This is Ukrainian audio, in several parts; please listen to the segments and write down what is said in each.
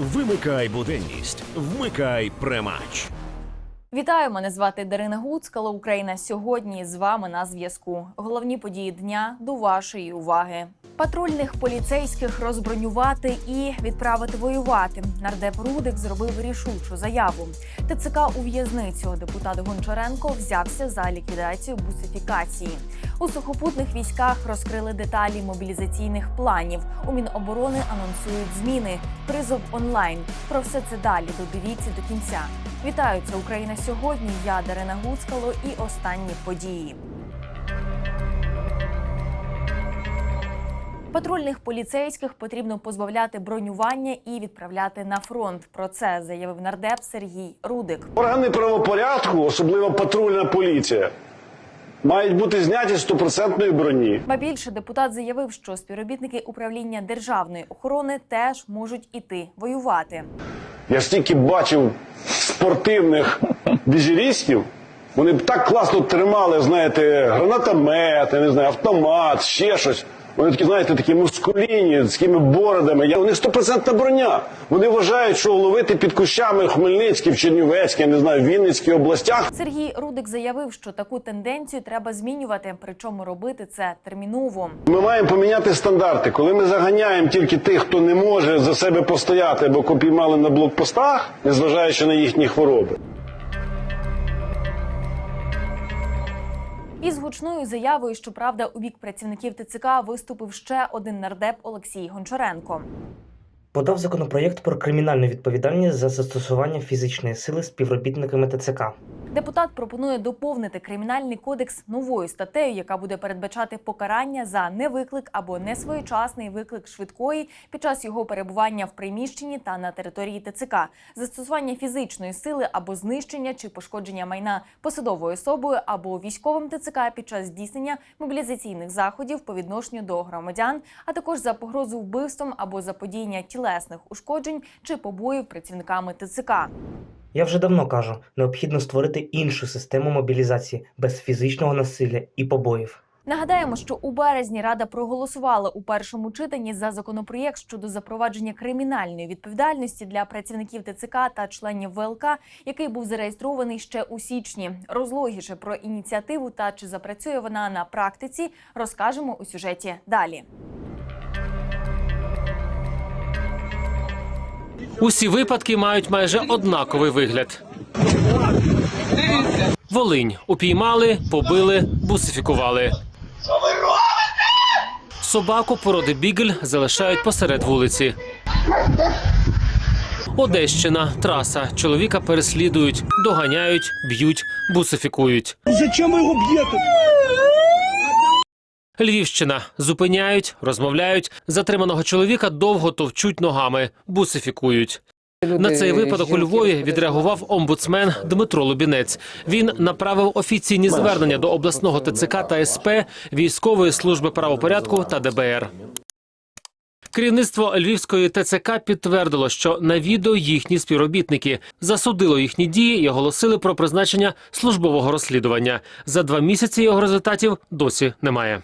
Вимикай буденність, вмикай премач. Вітаю, мене звати Дарина Гуцкало. Україна сьогодні з вами на зв'язку. Головні події дня до вашої уваги. Патрульних поліцейських розбронювати і відправити воювати. Нардеп Рудик зробив рішучу заяву. ТЦК у в'язницю. Депутат Гончаренко взявся за ліквідацію бусифікації. У сухопутних військах розкрили деталі мобілізаційних планів. У Міноборони анонсують зміни. Призов онлайн. Про все це далі додивіться до кінця. Вітаю, це Україна сьогодні. Я Дарина Гуцкало і останні події. Патрульних поліцейських потрібно позбавляти бронювання і відправляти на фронт. Про це заявив нардеп Сергій Рудик. Органи правопорядку, особливо патрульна поліція, мають бути зняті стопроцентної броні. Ба більше депутат заявив, що співробітники управління державної охорони теж можуть іти воювати. Я стільки бачив спортивних дежурістів, вони б так класно тримали, знаєте, гранатомет, я не знаю, автомат, ще щось. Вони такі, знаєте, такі мускуліні, з такими бородами. Них стопроцентна броня. Вони вважають, що ловити під кущами Хмельницькій, в Чернівецькій, я не знаю, в Вінницькій областях Сергій Рудик заявив, що таку тенденцію треба змінювати, причому робити це терміново. Ми маємо поміняти стандарти. Коли ми заганяємо тільки тих, хто не може за себе постояти, або копіймали на блокпостах, незважаючи на їхні хвороби. Із гучною заявою, щоправда, у бік працівників ТЦК виступив ще один нардеп Олексій Гончаренко. подав законопроєкт про кримінальну відповідальність за застосування фізичної сили співробітниками ТЦК. Депутат пропонує доповнити кримінальний кодекс новою статтею, яка буде передбачати покарання за невиклик або несвоєчасний виклик швидкої під час його перебування в приміщенні та на території ТЦК, застосування фізичної сили або знищення чи пошкодження майна посадовою особою або військовим ТЦК під час здійснення мобілізаційних заходів по відношенню до громадян, а також за погрозу вбивством або заподіяння тілесних ушкоджень чи побоїв працівниками ТЦК. Я вже давно кажу, необхідно створити іншу систему мобілізації без фізичного насилля і побоїв. Нагадаємо, що у березні Рада проголосувала у першому читанні за законопроєкт щодо запровадження кримінальної відповідальності для працівників ТЦК та членів ВЛК, який був зареєстрований ще у січні. Розлогіше про ініціативу та чи запрацює вона на практиці, розкажемо у сюжеті далі. Усі випадки мають майже однаковий вигляд. Волинь упіймали, побили, бусифікували. Собаку породи бігель залишають посеред вулиці. Одещина, траса. Чоловіка переслідують, доганяють, б'ють, бусифікують. Зачем вы его бьете? Львівщина зупиняють, розмовляють. Затриманого чоловіка довго товчуть ногами, бусифікують. На цей випадок у Львові відреагував омбудсмен Дмитро Лубінець. Він направив офіційні звернення до обласного ТЦК та СП, військової служби правопорядку та ДБР. Керівництво Львівської ТЦК підтвердило, що на відео їхні співробітники засудило їхні дії і оголосили про призначення службового розслідування. За два місяці його результатів досі немає.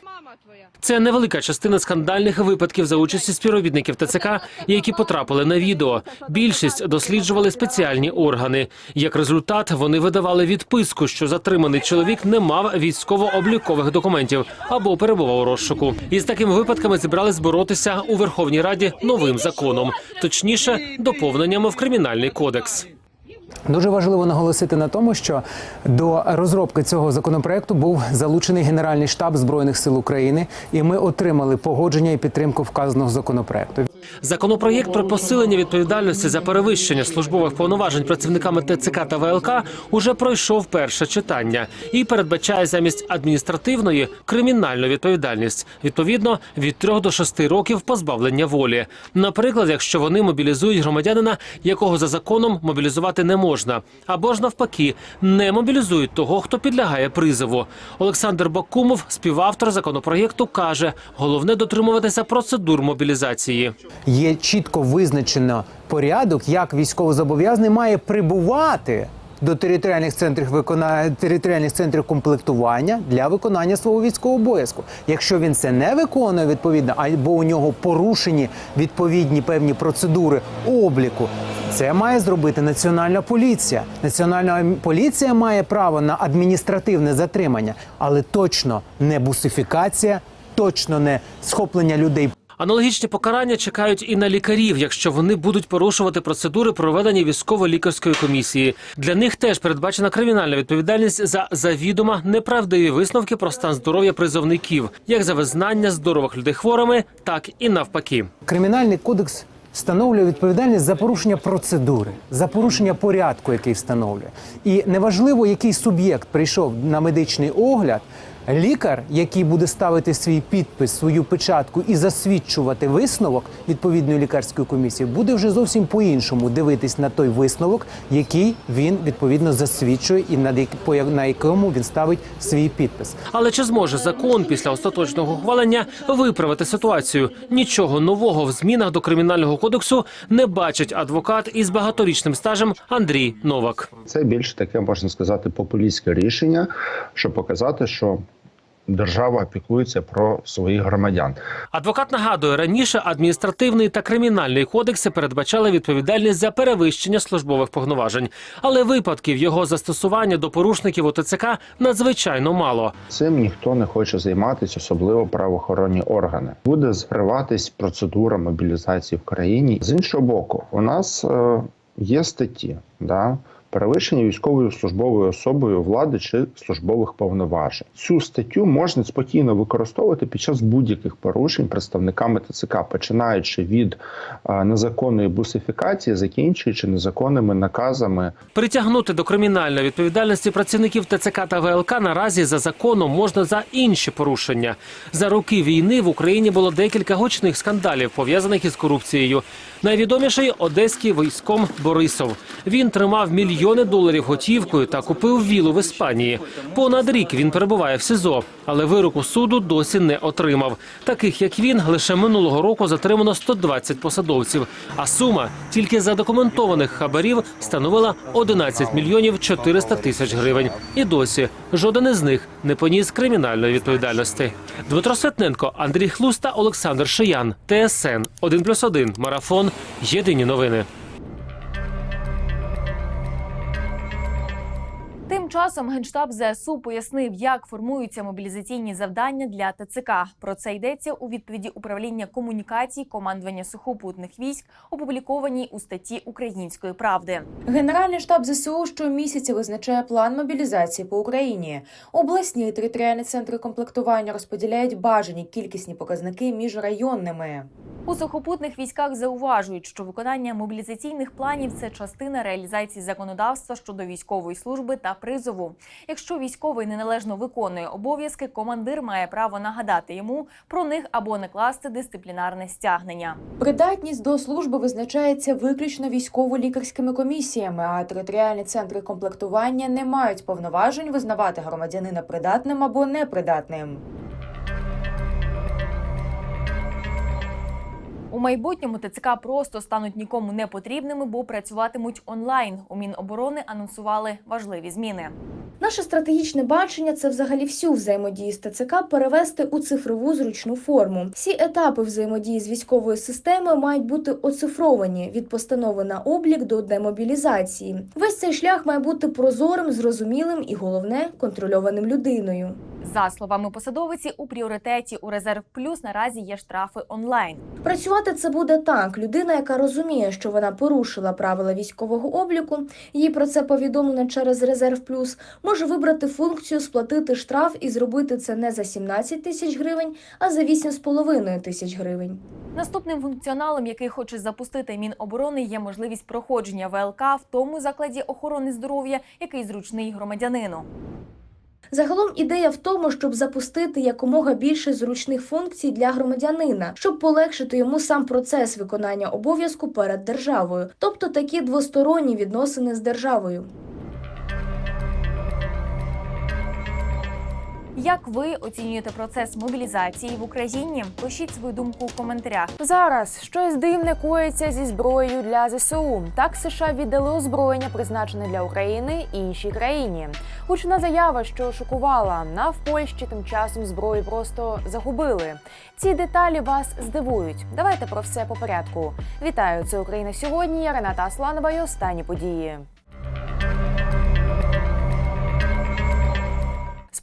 Це невелика частина скандальних випадків за участі співробітників ТЦК, які потрапили на відео. Більшість досліджували спеціальні органи. Як результат, вони видавали відписку, що затриманий чоловік не мав військово-облікових документів або перебував у розшуку. Із такими випадками зібрались боротися у Верховній Раді новим законом, точніше, доповненнями в кримінальний кодекс. Дуже важливо наголосити на тому, що до розробки цього законопроекту був залучений Генеральний штаб збройних сил України, і ми отримали погодження і підтримку вказаного законопроекту. Законопроєкт про посилення відповідальності за перевищення службових повноважень працівниками ТЦК та ВЛК уже пройшов перше читання і передбачає замість адміністративної кримінальну відповідальність, відповідно від 3 до 6 років позбавлення волі. Наприклад, якщо вони мобілізують громадянина, якого за законом мобілізувати не можна, або ж навпаки, не мобілізують того, хто підлягає призову. Олександр Бакумов, співавтор законопроєкту, каже: головне дотримуватися процедур мобілізації. Є чітко визначено порядок, як військовозобов'язаний має прибувати до територіальних центрів викона... територіальних центрів комплектування для виконання свого військового обов'язку. Якщо він це не виконує відповідно, або у нього порушені відповідні певні процедури обліку, це має зробити національна поліція. Національна поліція має право на адміністративне затримання, але точно не бусифікація, точно не схоплення людей Аналогічні покарання чекають і на лікарів, якщо вони будуть порушувати процедури проведення військово-лікарської комісії. Для них теж передбачена кримінальна відповідальність за завідомо неправдиві висновки про стан здоров'я призовників, як за визнання здорових людей хворими, так і навпаки. Кримінальний кодекс встановлює відповідальність за порушення процедури, за порушення порядку, який встановлює. І неважливо, який суб'єкт прийшов на медичний огляд. Лікар, який буде ставити свій підпис, свою печатку і засвідчувати висновок відповідної лікарської комісії, буде вже зовсім по-іншому дивитись на той висновок, який він відповідно засвідчує, і на якому він ставить свій підпис. Але чи зможе закон після остаточного ухвалення виправити ситуацію? Нічого нового в змінах до кримінального кодексу не бачить адвокат із багаторічним стажем Андрій Новак. Це більш таке можна сказати популістське рішення, щоб показати, що держава опікується про своїх громадян. Адвокат нагадує, раніше адміністративний та кримінальний кодекси передбачали відповідальність за перевищення службових повноважень, але випадків його застосування до порушників ОТЦК надзвичайно мало. Цим ніхто не хоче займатися, особливо правоохоронні органи. Буде зриватись процедура мобілізації в країні. З іншого боку, у нас е, є статті, да. Перевищення військовою службовою особою влади чи службових повноважень. Цю статтю можна спокійно використовувати під час будь-яких порушень представниками ТЦК, починаючи від е, незаконної бусифікації, закінчуючи незаконними наказами Притягнути до кримінальної відповідальності працівників ТЦК та ВЛК наразі за законом можна за інші порушення. За роки війни в Україні було декілька гучних скандалів, пов'язаних із корупцією. Найвідоміший одеський військом Борисов. Він тримав мільйони доларів готівкою та купив вілу в Іспанії. Понад рік він перебуває в СІЗО, але вироку суду досі не отримав. Таких як він лише минулого року затримано 120 посадовців. А сума тільки задокументованих хабарів становила 11 мільйонів 400 тисяч гривень. І досі жоден із них не поніс кримінальної відповідальності. Дмитро Светненко, Андрій Хлуста, Олександр Шиян, ТСН 1+,1, Марафон. Єдині новини. Тим часом генштаб ЗСУ пояснив, як формуються мобілізаційні завдання для ТЦК. Про це йдеться у відповіді управління комунікацій командування сухопутних військ, опублікованій у статті Української правди. Генеральний штаб ЗСУ щомісяця визначає план мобілізації по Україні. Обласні і територіальні центри комплектування розподіляють бажані кількісні показники між районними. У сухопутних військах зауважують, що виконання мобілізаційних планів це частина реалізації законодавства щодо військової служби та призову. Якщо військовий неналежно виконує обов'язки, командир має право нагадати йому про них або накласти дисциплінарне стягнення. Придатність до служби визначається виключно військово-лікарськими комісіями, а територіальні центри комплектування не мають повноважень визнавати громадянина придатним або непридатним. У майбутньому ТЦК просто стануть нікому не потрібними, бо працюватимуть онлайн. У Міноборони анонсували важливі зміни. Наше стратегічне бачення це взагалі всю взаємодію з ТЦК перевести у цифрову зручну форму. Всі етапи взаємодії з військовою системою мають бути оцифровані від постанови на облік до демобілізації. Весь цей шлях має бути прозорим, зрозумілим і головне контрольованим людиною. За словами посадовиці, у пріоритеті у резерв плюс наразі є штрафи онлайн. Працювати це буде так. Людина, яка розуміє, що вона порушила правила військового обліку, їй про це повідомлено через резерв плюс, може вибрати функцію сплатити штраф і зробити це не за 17 тисяч гривень, а за 8,5 тисяч гривень. Наступним функціоналом, який хоче запустити Міноборони, є можливість проходження ВЛК в тому закладі охорони здоров'я, який зручний громадянину. Загалом ідея в тому, щоб запустити якомога більше зручних функцій для громадянина, щоб полегшити йому сам процес виконання обов'язку перед державою, тобто такі двосторонні відносини з державою. Як ви оцінюєте процес мобілізації в Україні? Пишіть свою думку у коментарях. Зараз щось дивне коїться зі зброєю для ЗСУ. Так США віддали озброєння, призначене для України іншій країні. Гучна заява, що шокувала. На в Польщі тим часом зброю просто загубили. Ці деталі вас здивують. Давайте про все по порядку. Вітаю, це Україна сьогодні. Я Рената Асланова і останні події.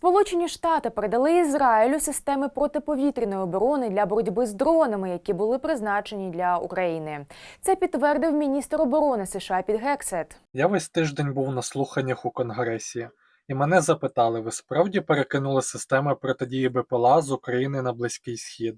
Сполучені Штати передали Ізраїлю системи протиповітряної оборони для боротьби з дронами, які були призначені для України. Це підтвердив міністр оборони США Піт Гексет. Я весь тиждень був на слуханнях у Конгресі, і мене запитали: ви справді перекинули системи протидії БПЛА з України на Близький Схід?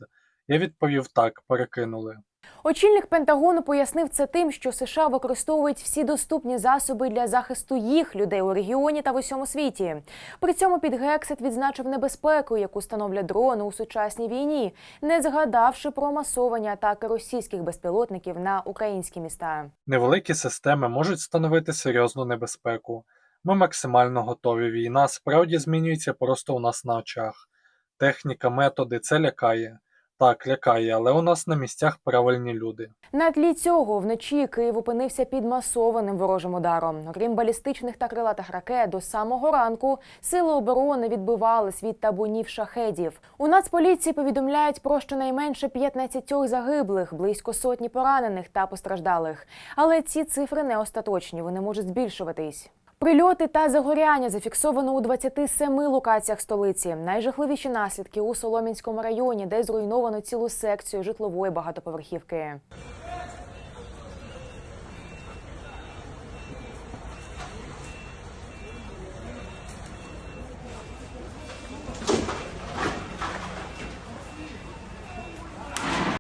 Я відповів так, перекинули. Очільник Пентагону пояснив це тим, що США використовують всі доступні засоби для захисту їх людей у регіоні та в усьому світі. При цьому під Гексет відзначив небезпеку, яку становлять дрони у сучасній війні, не згадавши про масовані атаки російських безпілотників на українські міста. Невеликі системи можуть становити серйозну небезпеку. Ми максимально готові. Війна справді змінюється просто у нас на очах. Техніка, методи це лякає. Так, лякає, але у нас на місцях правильні люди. На тлі цього вночі Київ опинився під масованим ворожим ударом. Окрім балістичних та крилатих ракет, до самого ранку сили оборони відбивались від табунів шахедів. У Нацполіції повідомляють про щонайменше 15 загиблих, близько сотні поранених та постраждалих. Але ці цифри не остаточні, вони можуть збільшуватись. Прильоти та загоряння зафіксовано у 27 локаціях столиці. Найжахливіші наслідки у Солом'янському районі, де зруйновано цілу секцію житлової багатоповерхівки.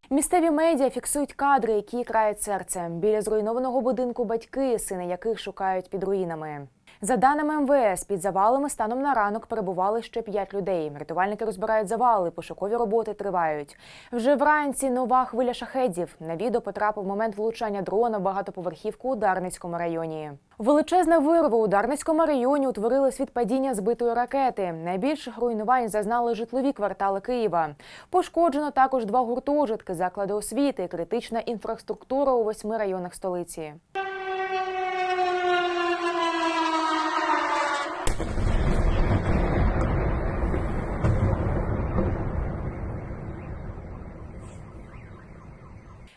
Місцеві медіа фіксують кадри, які крають серце. Біля зруйнованого будинку батьки, сини яких шукають під руїнами. За даними МВС, під завалами станом на ранок перебували ще п'ять людей. Рятувальники розбирають завали, пошукові роботи тривають. Вже вранці нова хвиля шахедів. На відео потрапив момент влучання дрона в багатоповерхівку у Дарницькому районі. Величезна вирва у Дарницькому районі утворилась від падіння збитої ракети. Найбільших руйнувань зазнали житлові квартали Києва. Пошкоджено також два гуртожитки, заклади освіти, критична інфраструктура у восьми районах столиці.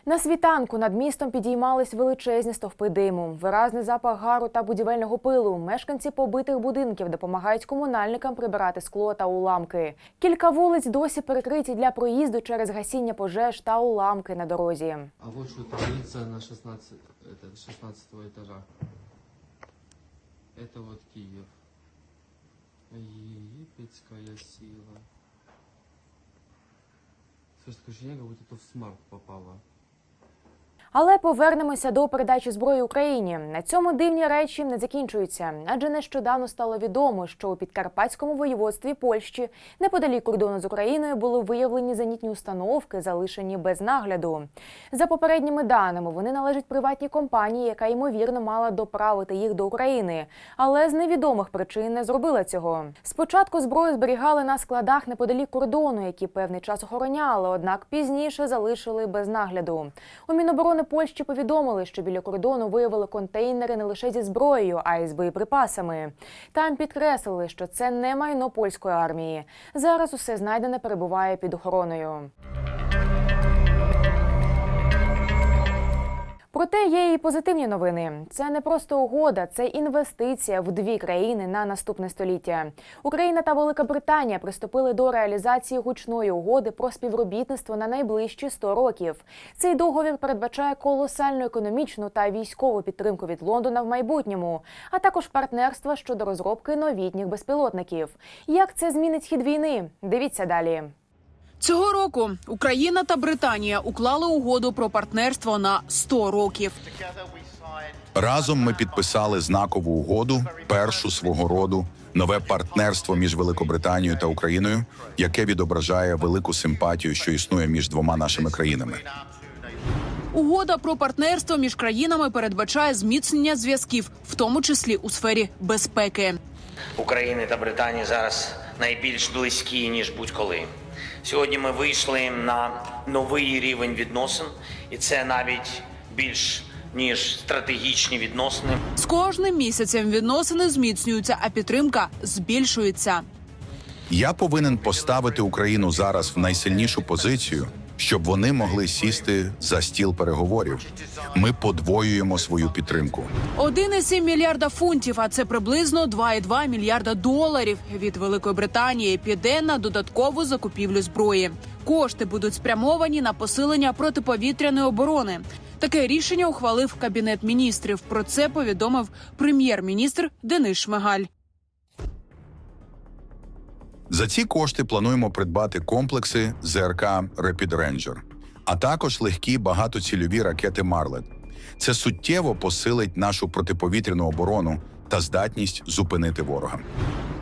На світанку над містом підіймались величезні стовпи диму, виразний запах гару та будівельного пилу. Мешканці побитих будинків допомагають комунальникам прибирати скло та уламки. Кілька вулиць досі перекриті для проїзду через гасіння пожеж та уламки на дорозі. А вот что творится на 16, это, 16 этажа. Это вот Киев. Египетская сила. Слушай, такое ощущение, как будто ты в смарт попала. Але повернемося до передачі зброї Україні. На цьому дивні речі не закінчуються, адже нещодавно стало відомо, що у підкарпатському воєводстві Польщі неподалік кордону з Україною були виявлені зенітні установки, залишені без нагляду. За попередніми даними, вони належать приватній компанії, яка ймовірно мала доправити їх до України, але з невідомих причин не зробила цього. Спочатку зброю зберігали на складах неподалік кордону, які певний час охороняли, однак пізніше залишили без нагляду. У Міноборони Польщі повідомили, що біля кордону виявили контейнери не лише зі зброєю, а й з боєприпасами. Там підкреслили, що це не майно польської армії. Зараз усе знайдене перебуває під охороною. Проте є і позитивні новини. Це не просто угода, це інвестиція в дві країни на наступне століття. Україна та Велика Британія приступили до реалізації гучної угоди про співробітництво на найближчі 100 років. Цей договір передбачає колосальну економічну та військову підтримку від Лондона в майбутньому, а також партнерства щодо розробки новітніх безпілотників. Як це змінить хід війни? Дивіться далі. Цього року Україна та Британія уклали угоду про партнерство на 100 років. Разом ми підписали знакову угоду, першу свого роду, нове партнерство між Великобританією та Україною, яке відображає велику симпатію, що існує між двома нашими країнами. Угода про партнерство між країнами передбачає зміцнення зв'язків, в тому числі у сфері безпеки. України та Британії зараз найбільш близькі ніж будь-коли. Сьогодні ми вийшли на новий рівень відносин, і це навіть більш ніж стратегічні відносини. З кожним місяцем відносини зміцнюються, а підтримка збільшується. Я повинен поставити Україну зараз в найсильнішу позицію, щоб вони могли сісти за стіл переговорів. Ми подвоюємо свою підтримку. 1,7 мільярда фунтів, а це приблизно 2,2 мільярда доларів від Великої Британії піде на додаткову закупівлю зброї. Кошти будуть спрямовані на посилення протиповітряної оборони. Таке рішення ухвалив кабінет міністрів. Про це повідомив прем'єр-міністр Денис Шмигаль. За ці кошти плануємо придбати комплекси ЗРК Rapid Ranger, а також легкі багатоцільові ракети Марлет. Це суттєво посилить нашу протиповітряну оборону та здатність зупинити ворога.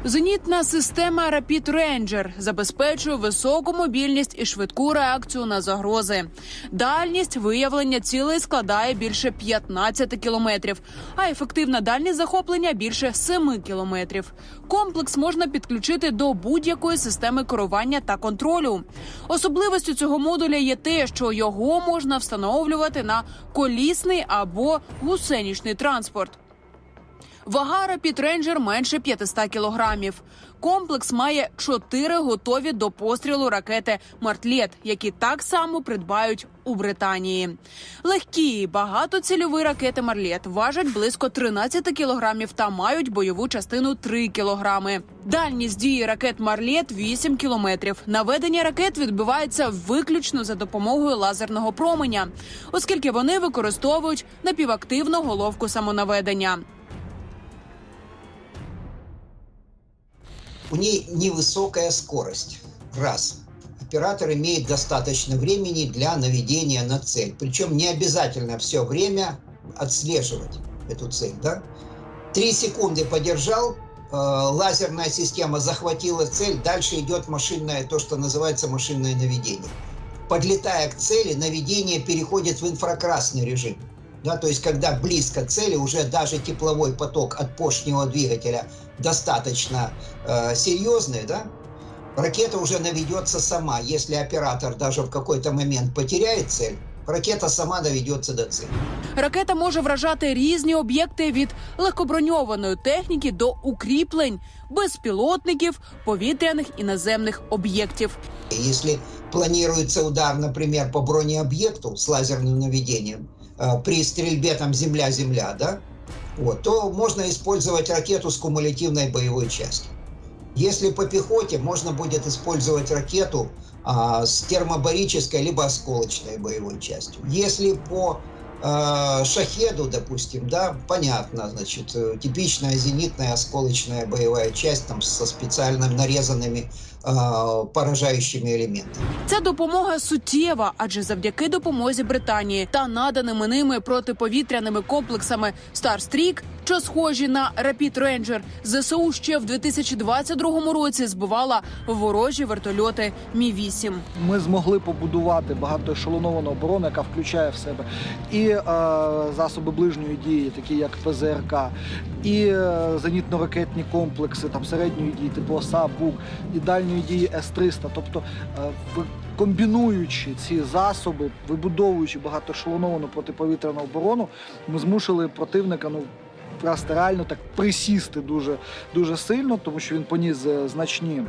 Зенітна система Rapid Ranger забезпечує високу мобільність і швидку реакцію на загрози. Дальність виявлення цілей складає більше 15 кілометрів, а ефективна дальність захоплення більше 7 кілометрів. Комплекс можна підключити до будь-якої системи керування та контролю. Особливістю цього модуля є те, що його можна встановлювати на колісний або гусенічний транспорт. Вага Ranger менше 500 кілограмів. Комплекс має чотири готові до пострілу ракети Мартлет, які так само придбають у Британії. Легкі багатоцільові ракети Марлет важать близько 13 кілограмів та мають бойову частину 3 кілограми. Дальність дії ракет Марлет 8 кілометрів. Наведення ракет відбувається виключно за допомогою лазерного променя, оскільки вони використовують напівактивну головку самонаведення. У ней невысокая скорость. Раз. Оператор имеет достаточно времени для наведения на цель. Причем не обязательно все время отслеживать эту цель. Да? Три секунды подержал, э, лазерная система захватила цель, дальше идет машинное, то, что называется машинное наведение. Подлетая к цели, наведение переходит в инфракрасный режим. Да, то есть, когда близко к цели, уже даже тепловой поток от поршневого двигателя достаточно э, серьезный, да, ракета уже наведется сама. Если оператор даже в какой-то момент потеряет цель, ракета сама наведется до цели. Ракета може вражати різні об'єкти від легкоброньованої техніки до укріплень, безпілотників, повітряних і наземних об'єктів. Если планируется удар, например, по бронеобъекту с лазерным наведением, э, при стрельбе там земля-земля, да, вот, то можно использовать ракету с кумулятивной боевой частью. Если по пехоте, можно будет использовать ракету а, с термобарической либо осколочной боевой частью. Если по э, шахеду, допустим, да, понятно, значит, э, типичная зенитная осколочная боевая часть там со специально нарезанными э, поражающими элементами. Ця допомога суттєва, адже завдяки допомозі Британії та наданими ними протиповітряними комплексами Старстрік, що схожі на Rapid Ranger, ЗСУ ще в 2022 році збивала ворожі вертольоти Мі 8 Ми змогли побудувати багатоешелоновану оборону, яка включає в себе і е, засоби ближньої дії, такі як ПЗРК, і е, зенітно-ракетні комплекси там середньої дії, типу ОСА, БУК, і дальньої дії С-300. Тобто, е, комбінуючи ці засоби, вибудовуючи багатоешелоновану протиповітряну оборону, ми змусили противника ну. Просто реально так присісти дуже дуже сильно, тому що він поніс е, значні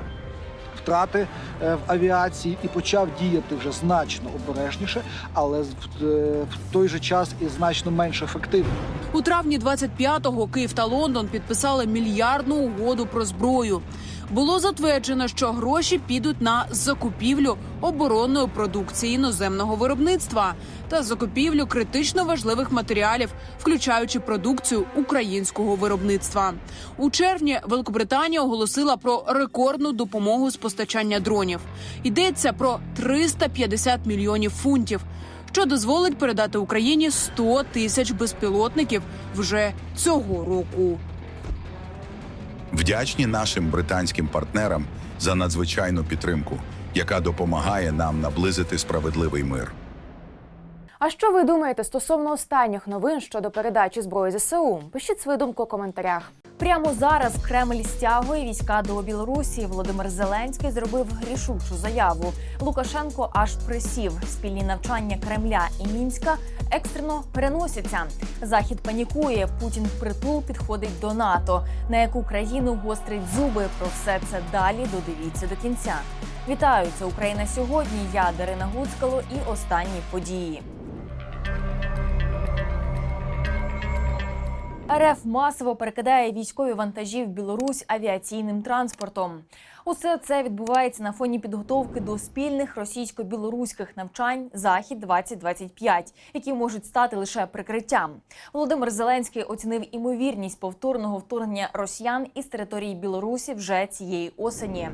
втрати е, в авіації і почав діяти вже значно обережніше, але в той же час і значно менш ефективно. У травні 25-го Київ та Лондон підписали мільярдну угоду про зброю. Було затверджено, що гроші підуть на закупівлю оборонної продукції іноземного виробництва та закупівлю критично важливих матеріалів, включаючи продукцію українського виробництва. У червні Великобританія оголосила про рекордну допомогу з постачання дронів. Йдеться про 350 мільйонів фунтів. Що дозволить передати Україні 100 тисяч безпілотників вже цього року. Вдячні нашим британським партнерам за надзвичайну підтримку, яка допомагає нам наблизити справедливий мир. А що ви думаєте стосовно останніх новин щодо передачі зброї ЗСУ? Пишіть свою думку у коментарях. Прямо зараз Кремль стягує війська до Білорусі. Володимир Зеленський зробив рішучу заяву. Лукашенко аж присів. Спільні навчання Кремля і Мінська екстрено переносяться. Захід панікує. Путін впритул підходить до НАТО. На яку країну гострить зуби? Про все це далі додивіться до кінця. Вітаю! Це Україна сьогодні. Я Дарина Гуцкало і останні події. РФ масово перекидає військові вантажі в Білорусь авіаційним транспортом. Усе це відбувається на фоні підготовки до спільних російсько-білоруських навчань Захід 2025 які можуть стати лише прикриттям. Володимир Зеленський оцінив імовірність повторного вторгнення росіян із території Білорусі вже цієї осені.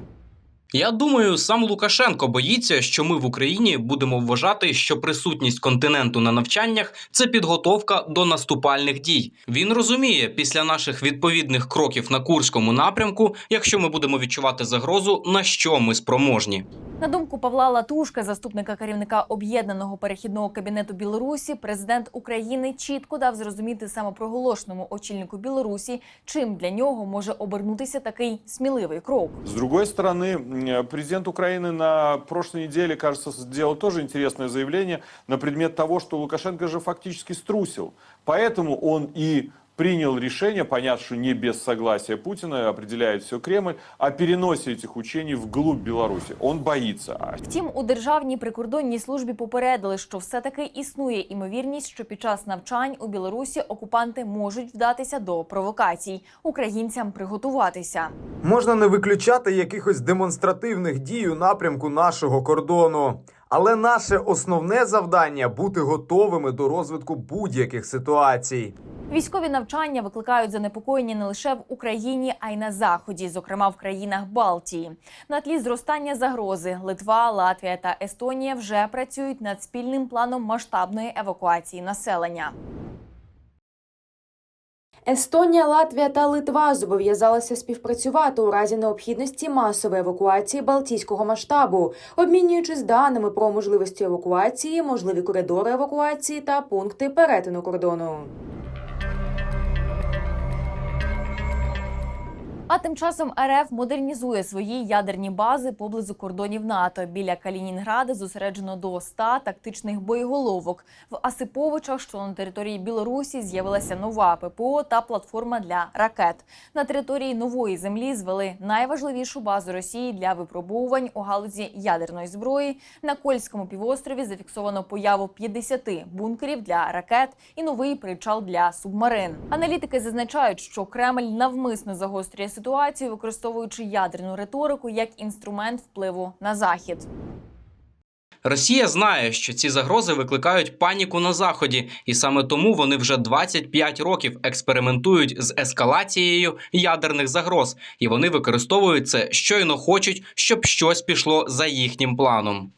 Я думаю, сам Лукашенко боїться, що ми в Україні будемо вважати, що присутність континенту на навчаннях це підготовка до наступальних дій. Він розуміє, після наших відповідних кроків на Курському напрямку, якщо ми будемо відчувати загрозу, на що ми спроможні. На думку Павла Латушка, заступника керівника об'єднаного перехідного кабінету Білорусі, президент України чітко дав зрозуміти самопроголошеному очільнику Білорусі, чим для нього може обернутися такий сміливий крок. С другой стороны, м, президент Украины на прошлой неделе, кажется, сделал тоже интересное заявление на предмет того, что Лукашенко же фактически струсил. Поэтому он и принял решение, понятно, что не без согласия Путина, определяет все Кремль, о переносе этих учений вглубь Беларуси. Он боится. А Втім, у державній прикордонній службі попередили, що все-таки існує імовірність, що під час навчань у Білорусі окупанти можуть вдатися до провокацій. Українцям приготуватися. Можна не виключати якихось демонстративних дій у напрямку нашого кордону. Але наше основне завдання бути готовими до розвитку будь-яких ситуацій. Військові навчання викликають занепокоєння не лише в Україні, а й на заході, зокрема в країнах Балтії. На тлі зростання загрози Литва, Латвія та Естонія вже працюють над спільним планом масштабної евакуації населення. Естонія, Латвія та Литва зобов'язалися співпрацювати у разі необхідності масової евакуації балтійського масштабу, обмінюючись даними про можливості евакуації, можливі коридори евакуації та пункти перетину кордону. А тим часом РФ модернізує свої ядерні бази поблизу кордонів НАТО. Біля Калінінграда зосереджено до 100 тактичних боєголовок. В Асиповичах, що на території Білорусі, з'явилася нова ППО та платформа для ракет. На території нової землі звели найважливішу базу Росії для випробовувань у галузі ядерної зброї. На Кольському півострові зафіксовано появу 50 бункерів для ракет і новий причал для субмарин. Аналітики зазначають, що Кремль навмисно загострює ситуацію, використовуючи ядерну риторику як інструмент впливу на захід. Росія знає, що ці загрози викликають паніку на заході, і саме тому вони вже 25 років експериментують з ескалацією ядерних загроз, і вони використовують це щойно хочуть, щоб щось пішло за їхнім планом.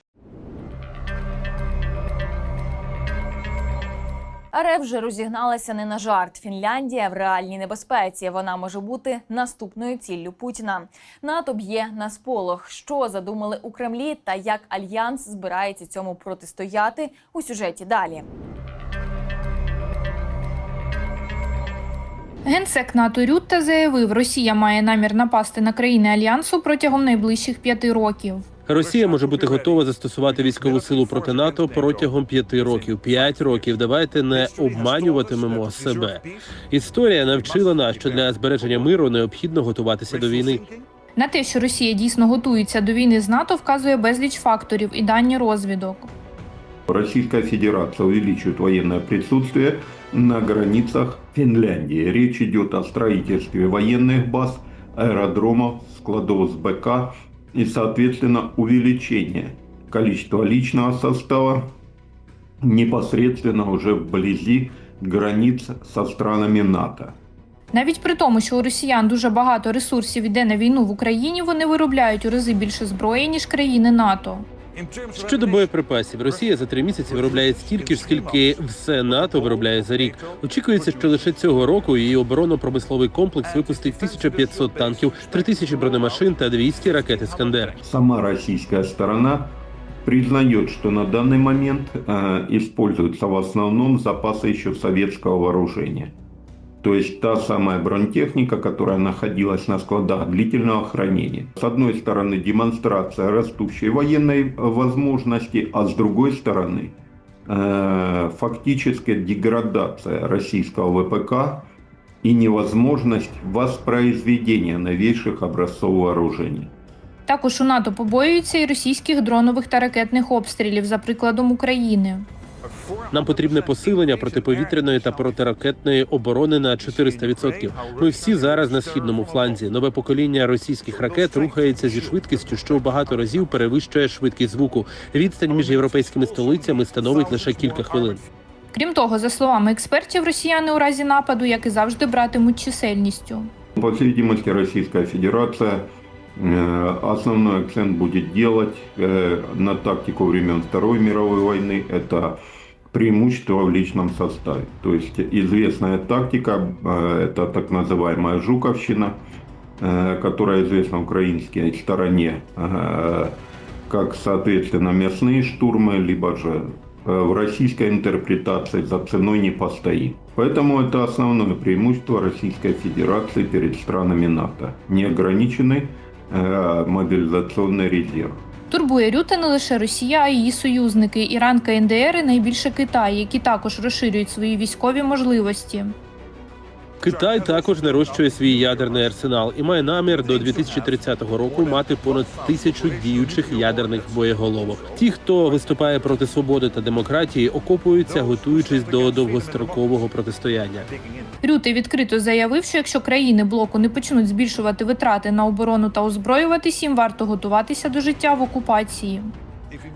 РФ вже розігналася не на жарт. Фінляндія в реальній небезпеці. Вона може бути наступною ціллю Путіна. НАТО б'є на сполох. Що задумали у Кремлі та як альянс збирається цьому протистояти у сюжеті далі. Генсек НАТО Рютта заявив, Росія має намір напасти на країни альянсу протягом найближчих п'яти років. Росія може бути готова застосувати військову силу проти НАТО протягом п'яти років. П'ять років. Давайте не обманюватимемо себе. Історія навчила нас, що для збереження миру необхідно готуватися до війни. На те, що Росія дійсно готується до війни з НАТО, вказує безліч факторів і дані розвідок. Российская Федерация увеличивает военное присутствие на границах Финляндии. Речь идет о строительстве военных баз, аэродромов, складов БК и, соответственно, увеличение количества личного состава непосредственно уже вблизи границ со странами НАТО. Навіть при тому, що у росіян дуже багато ресурсів іде на війну в Україні, вони виробляють у рази більше зброї ніж країни НАТО. Щодо боєприпасів, Росія за три місяці виробляє стільки ж, скільки все НАТО виробляє за рік. Очікується, що лише цього року її оборонно-промисловий комплекс випустить 1500 танків, 3000 бронемашин та 200 ракет «Іскандер». Сама российская сторона признает, что на данный момент э, используются в основном запасы еще советского вооружения. То есть та самая бронетехника, которая находилась на складах длительного хранения. С одной стороны демонстрация растущей военной возможности, а с другой стороны э, фактическая деградация российского ВПК и невозможность воспроизведения новейших образцов вооружения. Також у НАТО побоюються і російських дронових та ракетних обстрілів, за прикладом України. Нам потрібне посилення протиповітряної та протиракетної оборони на 400%. Ми всі зараз на східному фланзі. Нове покоління російських ракет рухається зі швидкістю, що в багато разів перевищує швидкість звуку. Відстань між європейськими столицями становить лише кілька хвилин. Крім того, за словами експертів, росіяни у разі нападу, як і завжди, братимуть чисельністю. По всей видимости, Российская Федерация э, основной акцент будет делать э, на тактику времен Второй мировой войны. Это преимущество в личном составе. То есть известная тактика, э, это так называемая Жуковщина, э, которая известна украинской стороне э, как, соответственно, мясные штурмы, либо же в российской интерпретации за ценой не постоит. Поэтому это основное преимущество Российской Федерации перед странами НАТО. Неограниченный мобилизационный резерв. Турбує Рюта не лише Росія, а й її союзники Іран, КНДР і найбільше Китай, які також розширюють свої військові можливості. Китай також нарощує свій ядерний арсенал і має намір до 2030 року мати понад тисячу діючих ядерних боєголовок. Ті, хто виступає проти свободи та демократії, окопуються, готуючись до довгострокового протистояння. Рюти відкрито заявив, що якщо країни блоку не почнуть збільшувати витрати на оборону та озброюватись, їм варто готуватися до життя в окупації.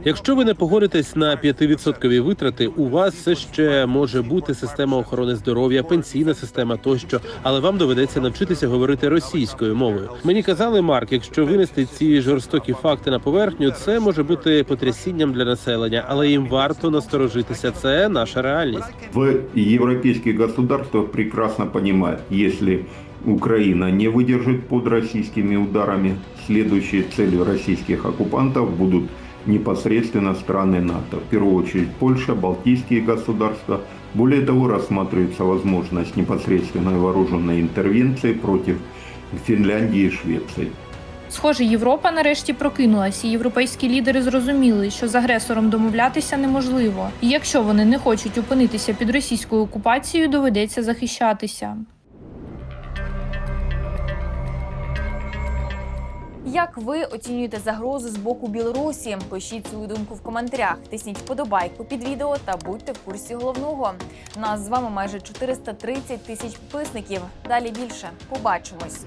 Якщо ви не погодитесь на 5% витрати, у вас все ще може бути система охорони здоров'я, пенсійна система тощо, але вам доведеться навчитися говорити російською мовою. Мені казали, Марк, якщо винести ці жорстокі факти на поверхню, це може бути потрясінням для населення, але їм варто насторожитися. Це наша реальність. В европейских государствах прекрасно понимают, если Украина не выдержит под российскими ударами, следующей целью российских оккупантов будут непосредственно страны НАТО. В первую очередь Польша, Балтийские государства. Более того, рассматривается возможность непосредственной вооруженной интервенции против Финляндии и Швеции. Схоже, Європа нарешті прокинулась, і європейські лідери зрозуміли, що з агресором домовлятися неможливо. І якщо вони не хочуть опинитися під російською окупацією, доведеться захищатися. Як ви оцінюєте загрозу з боку Білорусі? Пишіть свою думку в коментарях, тисніть вподобайку під відео та будьте в курсі головного. Нас з вами майже 430 тисяч підписників. Далі більше. Побачимось.